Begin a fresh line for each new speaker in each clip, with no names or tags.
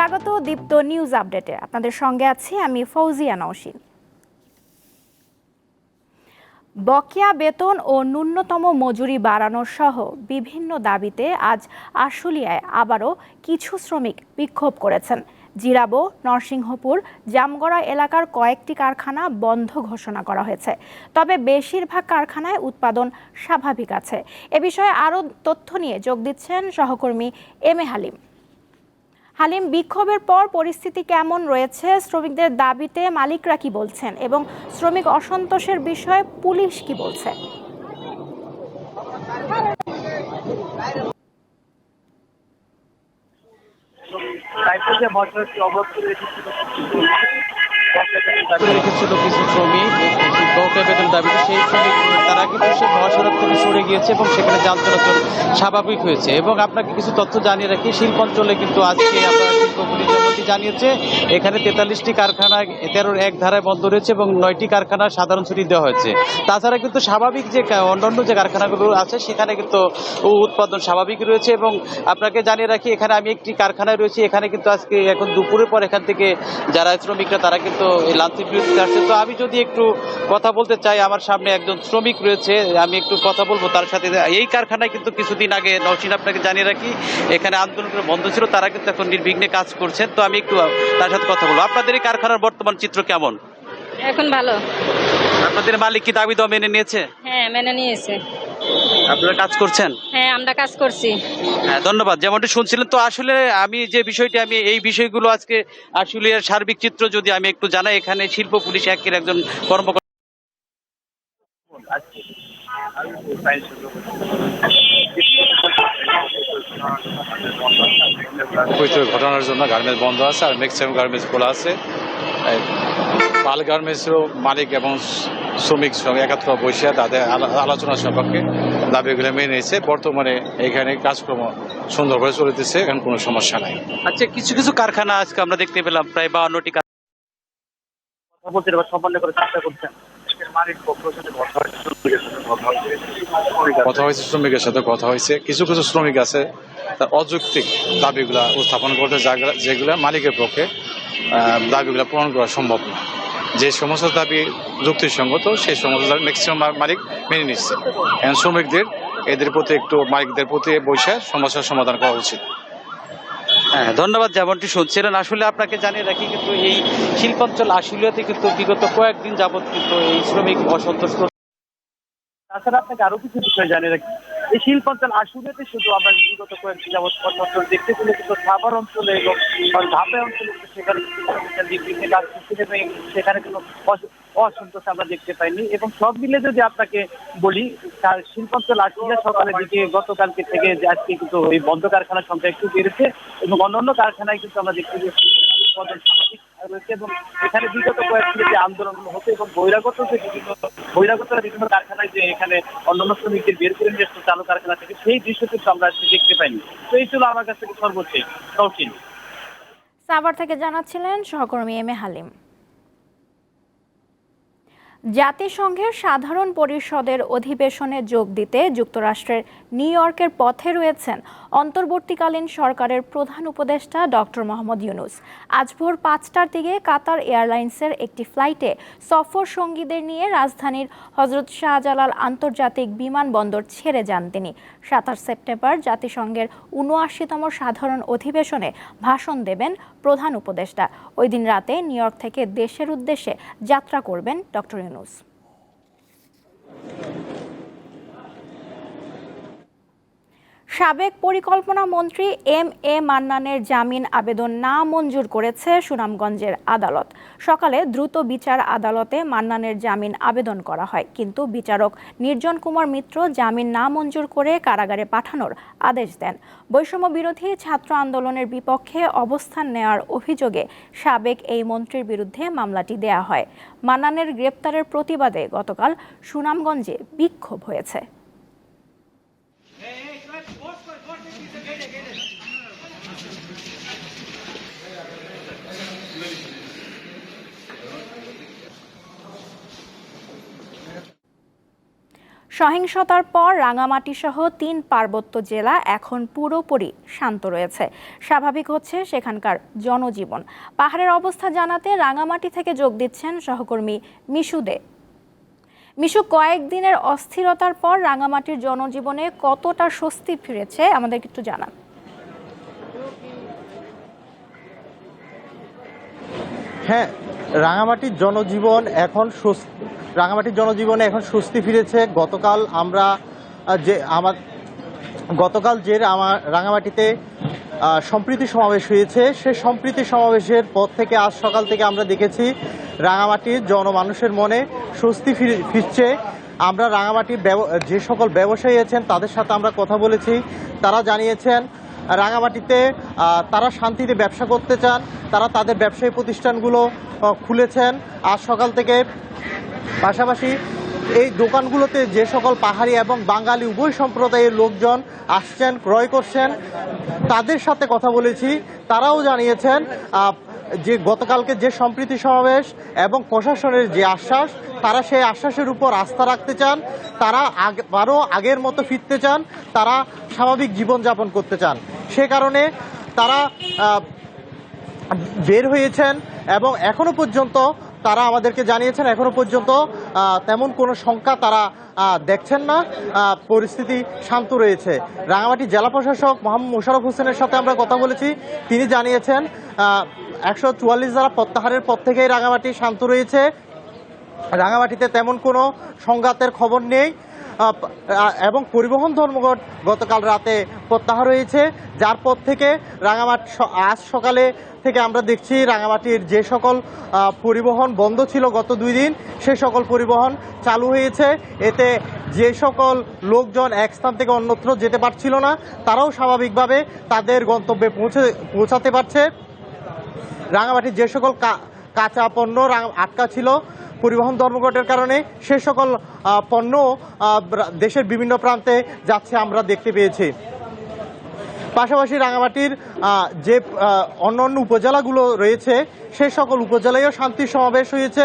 স্বাগত দীপ্ত নিউজ আপডেটে। আপনাদের সঙ্গে আছি আমি ফৌজিয়া নওশিন। বকেয়া বেতন ও ন্যূনতম মজুরি বাড়ানো সহ বিভিন্ন দাবিতে আজ আশুলিয়ায় আবারও কিছু শ্রমিক বিক্ষোভ করেছেন। জিরাবো, নরসিংহপুর, জামগড়া এলাকার কয়েকটি কারখানা বন্ধ ঘোষণা করা হয়েছে। তবে বেশিরভাগ কারখানায় উৎপাদন স্বাভাবিক আছে। এ বিষয়ে আরও তথ্য নিয়ে যোগ দিচ্ছেন সহকর্মী এম এ হালিম। হালিম, বিক্ষোভের পর পরিস্থিতি কেমন রয়েছে? শ্রমিকদের দাবিতে মালিকরা কি বলছেন? এবং শ্রমিক অসন্তোষের বিষয়ে পুলিশ কি বলছে?
অবস্থা রেখেছিল
রেখেছিল কিছু শ্রমিক। বকেয়া বেতন দাবিতে সেই শ্রমিক তারা কিন্তু সে মহাসড়ক থেকে সরে গিয়েছে এবং সেখানে যান চলাচল স্বাভাবিক হয়েছে। এবং আপনাকে কিছু তথ্য জানিয়ে রাখি শিল্পাঞ্চলে কিন্তু আজকে আপনার শিল্পগুলি যেমনটি জানিয়েছে, এখানে তেতাল্লিশটি কারখানা তেরোর এক ধারায় বন্ধ রয়েছে এবং নয়টি কারখানা সাধারণ ছুটি দেওয়া হয়েছে। তাছাড়া কিন্তু স্বাভাবিক যে অন্যান্য যে কারখানাগুলো আছে, সেখানে কিন্তু উৎপাদন স্বাভাবিক রয়েছে এবং আপনাকে জানিয়ে রাখি, এখানে আমি একটি কারখানায় রয়েছি, এখানে কিন্তু আজকে এখন দুপুরের পর এখান থেকে যারা শ্রমিকরা, তারা কিন্তু লাঞ্চের বিরতিতে আসছে। তো আমি যদি একটু কথা বলতে চাই আমার সামনে একজন শ্রমিক রয়েছে আমি একটু কথা বলব তার সাথে। এই কারখানায় কিন্তু কিছুদিন আগে নওশিন আপনাকে জানিয়ে রাখি এখানে আন্দোলন করে বন্ধ ছিল তারা কিন্তু এখন নির্বিঘ্নে কাজ করছেন। তো আমি একটু তার সাথে কথা বলব। আপনাদের এই কারখানার বর্তমান চিত্র কেমন?
এখন ভালো।
আপনাদের মালিক কি দাবি দেওয়া মেনে নিয়েছে?
হ্যাঁ মেনে নিয়েছে।
আপনারা কাজ করছেন?
হ্যাঁ আমরা কাজ করছি।
হ্যাঁ ধন্যবাদ। যেমনটি শুনছিলেন তো আসলে আমি যে বিষয়টি আমি এই বিষয়গুলো আজকে আসলে সার্বিক চিত্র যদি আমি একটু জানাই এখানে শিল্প পুলিশ একের একজন কর্মকর্তা
আজকে
অবৈধ ঘটনার জন্য গার্মেন্টস বন্ধ আছে আর ম্যাক্সিমাম গার্মেন্টস খোলা আছে। পাল গার্মেন্টসেরও মালিক এবং শ্রমিক সঙ্গে একাত্র বসে তাদের আলোচনা সম্পর্কে দাবিগুলো মেনে নিয়েছে। বর্তমানে এখানে কাজকর্ম সুন্দরভাবে চলিতেছে এখানে কোনো সমস্যা নাই।
আচ্ছা কিছু কিছু কারখানা আজকে আমরা দেখতে পেলাম প্রায় বাউন্নটি
কথা বলতে এবার সম্পন্ন করে চেষ্টা করছেন। কথা হয়েছে, শ্রমিকের সাথে কথা হয়েছে
কিছু কিছু শ্রমিক আছে তার অযৌক্তিক দাবিগুলা উত্থাপন করতে যাগুলা- মালিকের পক্ষে দাবিগুলা পূরণ করা সম্ভব না। যে সমস্ত দাবি যুক্তিসঙ্গত, সেই সমস্ত দাবি ম্যাক্সিমাম মালিক মেনে নিচ্ছে। শ্রমিকদের, এদের প্রতি একটু মালিকদের প্রতি বসে সমস্যার সমাধান করা উচিত।
হ্যাঁ ধন্যবাদ, যেমনটি শুনছিলেন। আসলে আপনাকে জানিয়ে রাখি, কিন্তু এই শিল্পাঞ্চল আশুলিয়াতে কিন্তু বিগত কয়েকদিন যাবৎ কিন্তু এই শ্রমিক অসন্তোষ
তাছাড়া আপনাকে আরও কিছু বিষয় জানিয়ে রাখি। এই শিল্পাঞ্চল আসলেতে শুধু আমরা বিগত কয়েকদিন যাবৎ অঞ্চল দেখতে পেলে, কিন্তু সাভার অঞ্চলে এবং ধাপে অঞ্চলে কিন্তু সেখানে কিন্তু অসন্তোষ আমরা দেখতে পাইনি। এবং সব মিলে যদি আপনাকে বলি, তার শিল্পাঞ্চল আসলে সকালের দিকে গতকালকে থেকে আজকে কিন্তু এই বন্ধ কারখানার সংখ্যা একটু বেড়েছে এবং অন্যান্য কারখানায় কিন্তু আমরা দেখতে এখানে বিগত কয়েকদিন যে আন্দোলনগুলো হতো এবং বহিরাগত যে বিভিন্ন বহিরাগতরা বিভিন্ন কারখানায় যে এখানে অন্যান্য শ্রমিকদের বের করে নিয়ে আসতো চালু কারখানা থেকে, সেই দৃশ্য কিন্তু আমরা আজকে দেখতে পাইনি। তো এই ছিল আমার কাছ থেকে সর্বোচ্চ শৌখিন।
সাভার থেকে জানাচ্ছিলেন সহকর্মী এম এ হালিম। জাতিসংঘের সাধারণ পরিষদের অধিবেশনে যোগ দিতে যুক্তরাষ্ট্রের নিউ ইয়র্কের পথে রয়েছেন অন্তর্বর্তীকালীন সরকারের প্রধান উপদেষ্টা ডক্টর মোহাম্মদ ইউনুস। আজ ভোর পাঁচটার দিকে কাতার এয়ারলাইন্সের একটি ফ্লাইটে সফর সঙ্গীদের নিয়ে রাজধানীর হজরত শাহজালাল আন্তর্জাতিক বিমানবন্দর ছেড়ে যান তিনি। সাতাশ সেপ্টেম্বর জাতিসংঘের উনআশিতম সাধারণ অধিবেশনে ভাষণ দেবেন প্রধান উপদেষ্টা। ওই দিন রাতে নিউ ইয়র্ক থেকে দেশের উদ্দেশ্যে যাত্রা করবেন ডক্টর ইউনুস সাবেক পরিকল্পনা মন্ত্রী এম এ মান্নানের জামিন আবেদন না মঞ্জুর করেছে সুনামগঞ্জের আদালত। সকালে দ্রুত বিচার আদালতে মান্নানের জামিন আবেদন করা হয়, কিন্তু বিচারক নির্জন কুমার মিত্র জামিন না মঞ্জুর করে কারাগারে পাঠানোর আদেশ দেন। বৈষম্য বিরোধী ছাত্র আন্দোলনের বিপক্ষে অবস্থান নেওয়ার অভিযোগে সাবেক এই মন্ত্রীর বিরুদ্ধে মামলাটি দেয়া হয়। মান্নানের গ্রেপ্তারের প্রতিবাদে গতকাল সুনামগঞ্জে বিক্ষোভ হয়েছে। সহিংসতার পর রাঙামাটি সহ তিন পার্বত্য জেলা এখন পুরোপুরি শান্ত রয়েছে। স্বাভাবিক হচ্ছে সেখানকার জনজীবন। পাহাড়ের অবস্থা জানাতে রাঙামাটি থেকে যোগ দিচ্ছেন সহকর্মী মিশু দে। মিশু কয়েকদিনের অস্থিরতার পর রাঙামাটির জনজীবনে কতটা স্বস্তি ফিরেছে আমাদের একটু জানান।
হ্যাঁ রাঙামাটির জনজীবন এখন রাঙামাটির জনজীবনে এখন স্বস্তি ফিরেছে। গতকাল আমরা যে আমার গতকাল যে আমার রাঙামাটিতে সম্প্রীতি সমাবেশ হয়েছে, সে সম্প্রীতি সমাবেশের পর থেকে আজ সকাল থেকে আমরা দেখেছি রাঙামাটির জনমানুষের মনে স্বস্তি ফিরে- ফিরছে। আমরা রাঙামাটির ব্যব- যে সকল ব্যবসায়ী আছেন, তাদের সাথে আমরা কথা বলেছি। তারা জানিয়েছেন রাঙামাটিতে তারা শান্তিতে ব্যবসা করতে চান, তারা তাদের ব্যবসায়ী প্রতিষ্ঠানগুলো খুলেছেন। আজ সকাল থেকে পাশাপাশি এই দোকানগুলোতে যে সকল পাহাড়ি এবং বাঙালি উভয় সম্প্রদায়ের লোকজন আসছেন, ক্রয় করছেন, তাদের সাথে কথা বলেছি। তারাও জানিয়েছেন যে গতকালকে যে সম্প্রীতি সমাবেশ এবং প্রশাসনের যে আশ্বাস, তারা সেই আশ্বাসের উপর আস্থা রাখতে চান। তারা আরও আগের মতো ফিরতে চান। তারা স্বাভাবিক জীবনযাপন করতে চান। সে কারণে তারা বের হয়েছেন এবং এখনও পর্যন্ত তারা আমাদেরকে জানিয়েছেন, এখনও পর্যন্ত তেমন কোনো সংখ্যা তারা দেখছেন না। পরিস্থিতি শান্ত রয়েছে। রাঙামাটি জেলা প্রশাসক মোহাম্মদ মোশারফ হোসেনের সাথে আমরা কথা বলেছি। তিনি জানিয়েছেন একশো চুয়াল্লিশ দ্বারা প্রত্যাহারের পর থেকেই রাঙামাটি শান্ত রয়েছে। রাঙামাটিতে তেমন কোনো সংঘাতের খবর নেই। এবং পরিবহন ধর্মঘট গতকাল রাতে প্রত্যাহার হয়েছে। যার পর থেকে রাঙামাটি আজ সকালে থেকে আমরা দেখছি রাঙামাটির যে সকল পরিবহন বন্ধ ছিল গত দুই দিন, সে সকল পরিবহন চালু হয়েছে। এতে যে সকল লোকজন এক স্থান থেকে অন্যত্র যেতে পারছিল না, তারাও স্বাভাবিকভাবে তাদের গন্তব্যে পৌঁছে, পৌঁছাতে পারছে। রাঙামাটির যে সকল কাঁচা পণ্য আটকা ছিল পরিবহন ধর্মঘটের কারণে সে সকল পণ্য দেশের বিভিন্ন প্রান্তে যাচ্ছে আমরা দেখতে পেয়েছি। পাশাপাশি রাঙামাটির যে অন্য অন্য উপজেলাগুলো রয়েছে, সে সকল উপজেলায়ও শান্তি সমাবেশ হয়েছে।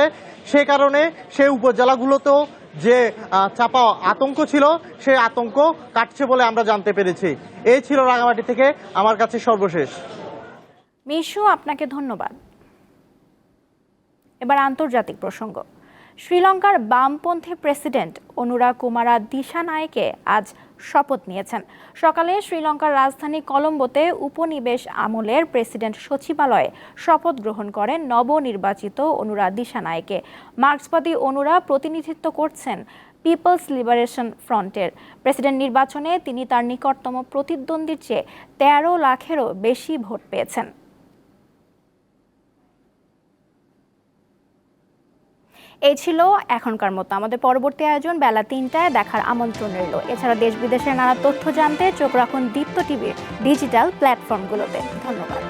সে কারণে সেই উপজেলাগুলোতেও যে চাপা আতঙ্ক ছিল, সে আতঙ্ক কাটছে বলে আমরা জানতে পেরেছি। এই ছিল রাঙামাটি থেকে আমার কাছে সর্বশেষ।
মিশু, আপনাকে ধন্যবাদ। এবার আন্তর্জাতিক প্রসঙ্গ। শ্রীলঙ্কার বামপন্থী প্রেসিডেন্ট অনুরা কুমারা দিশানায়কে আজ শপথ নিয়েছেন। সকালে শ্রীলঙ্কার রাজধানী কলম্বোতে উপনিবেশ আমলের প্রেসিডেন্ট সচিবালয়ে শপথ গ্রহণ করেন নবনির্বাচিত অনুরা দিশা দিশানায়কে মার্ক্সবাদী অনুরা প্রতিনিধিত্ব করছেন পিপলস লিবারেশন ফ্রন্টের। প্রেসিডেন্ট নির্বাচনে তিনি তার নিকটতম প্রতিদ্বন্দ্বীর চেয়ে তেরো লাখেরও বেশি ভোট পেয়েছেন। এই ছিল এখনকার মতো। আমাদের পরবর্তী আয়োজন বেলা তিনটায় দেখার আমন্ত্রণ রইল। এছাড়া দেশ বিদেশের নানা তথ্য জানতে চোখ রাখুন দীপ্ত টিভির ডিজিটাল প্ল্যাটফর্মগুলোতে। ধন্যবাদ।